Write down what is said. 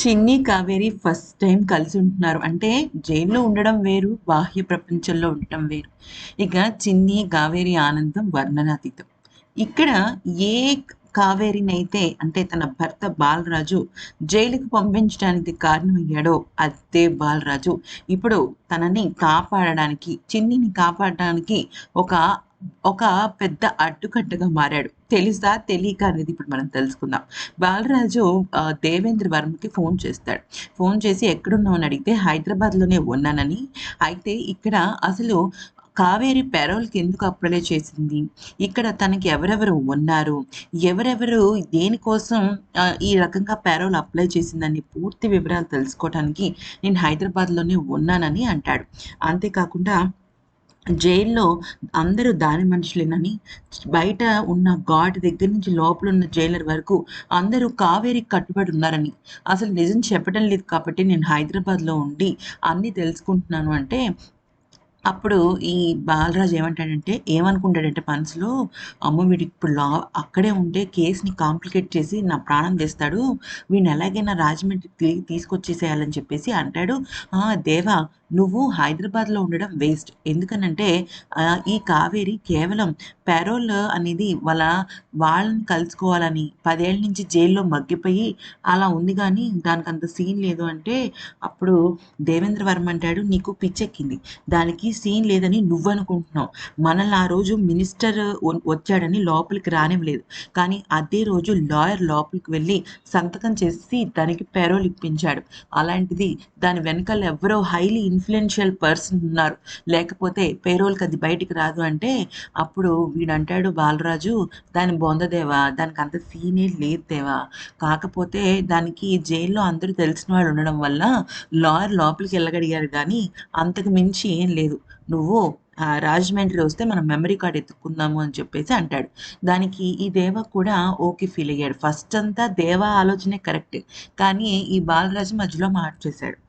చిన్ని Kaveri first time కలిసి ఉంటున్నారు. అంటే జైల్లో ఉండడం వేరు బాహ్య ప్రపంచంలో ఉండటం వేరు. ఇక చిన్ని కావేరి ఆనందం వర్ణనాతీతం ఇక్కడ ఏ కావేరినైతే అంటే తన భర్త బాలరాజు జైలుకు పంపించడానికి కారణమయ్యాడో అదే బాలరాజు. ఇప్పుడు తనని కాపాడడానికి చిన్నిని కాపాడడానికి ఒక ఒక పెద్ద అడ్డుకట్టగా మారాడు. తెలుసా తెలియక అనేది ఇప్పుడు మనం తెలుసుకుందాం. బాలరాజు దేవేంద్ర వర్మకి ఫోన్ చేస్తాడు. ఫోన్ చేసి ఎక్కడున్నావు అని అడిగితే హైదరాబాద్లోనే ఉన్నానని. అయితే ఇక్కడ అసలు కావేరి పెరోల్కి ఎందుకు అప్లై చేసింది? ఇక్కడ తనకి ఎవరెవరు ఉన్నారు? ఎవరెవరు దేనికోసం ఈ రకంగా పెరోల్ అప్లై చేసిందని పూర్తి వివరాలు తెలుసుకోవడానికి నేను హైదరాబాద్లోనే ఉన్నానని అంటాడు. అంతేకాకుండా జైల్లో అందరూ దాని మనుషులేనని బయట ఉన్న గాడ్ దగ్గర నుంచి లోపల ఉన్న జైలర్ వరకు అందరూ కావేరికి కట్టుబడి ఉన్నారని. అసలు నిజం చెప్పడం లేదు కాబట్టి నేను హైదరాబాద్లో ఉండి అన్నీ తెలుసుకుంటున్నాను అంటే అప్పుడు ఈ బాలరాజు ఏమంటాడంటే ఏమనుకుంటాడంటే మనసులో అమ్మ వీడి ఇప్పుడు లా అక్కడే ఉంటే కేసుని కాంప్లికేట్ చేసి నా ప్రాణం తెస్తాడు. వీడిని ఎలాగైనా రాజమండ్రి తీసుకొచ్చేసేయాలని చెప్పేసి అంటాడు. దేవా నువ్వు హైదరాబాద్లో ఉండడం వేస్ట్. ఎందుకనంటే ఈ కావేరి కేవలం పెరోల్ అనేది వాళ్ళ వాళ్ళని కలుసుకోవాలని పదేళ్ళ నుంచి జైల్లో మగ్గిపోయి అలా ఉంది కానీ దానికి అంత సీన్ లేదు అంటే అప్పుడు దేవేంద్ర వర్మ అంటాడు నీకు పిచ్చెక్కింది. దానికి సీన్ లేదని నువ్వు అనుకుంటున్నావు మనల్ని ఆ రోజు మినిస్టర్ వచ్చాడని లోపలికి రానివ్వలేదు. కానీ అదే రోజు లాయర్ లోపలికి వెళ్ళి సంతకం చేసి దానికి పెరోల్ ఇప్పించాడు. అలాంటిది దాని వెనకాల ఎవరో హైలీ ఇన్ఫ్లుయెన్షియల్ పర్సన్ ఉన్నారు. లేకపోతే పేరోల్కి అది బయటికి రాదు అంటే అప్పుడు వీడంటాడు బాలరాజు దాని బొందదేవా దానికి అంత సీనే లేదు దేవా. కాకపోతే దానికి జైల్లో అందరూ తెలిసిన వాళ్ళు ఉండడం వల్ల లాయర్ లోపలికి వెళ్ళగడిగారు కానీ అంతకు మించి ఏం లేదు. నువ్వు రాజమండ్రి వస్తే మనం మెమరీ కార్డ్ ఎత్తుకుందాము అని చెప్పేసి అంటాడు. దానికి ఈ దేవ కూడా ఓకే ఫీల్ అయ్యాడు. ఫస్ట్ అంతా దేవ ఆలోచనే కరెక్ట్ కానీ ఈ బాలరాజు మధ్యలో మార్చేశాడు.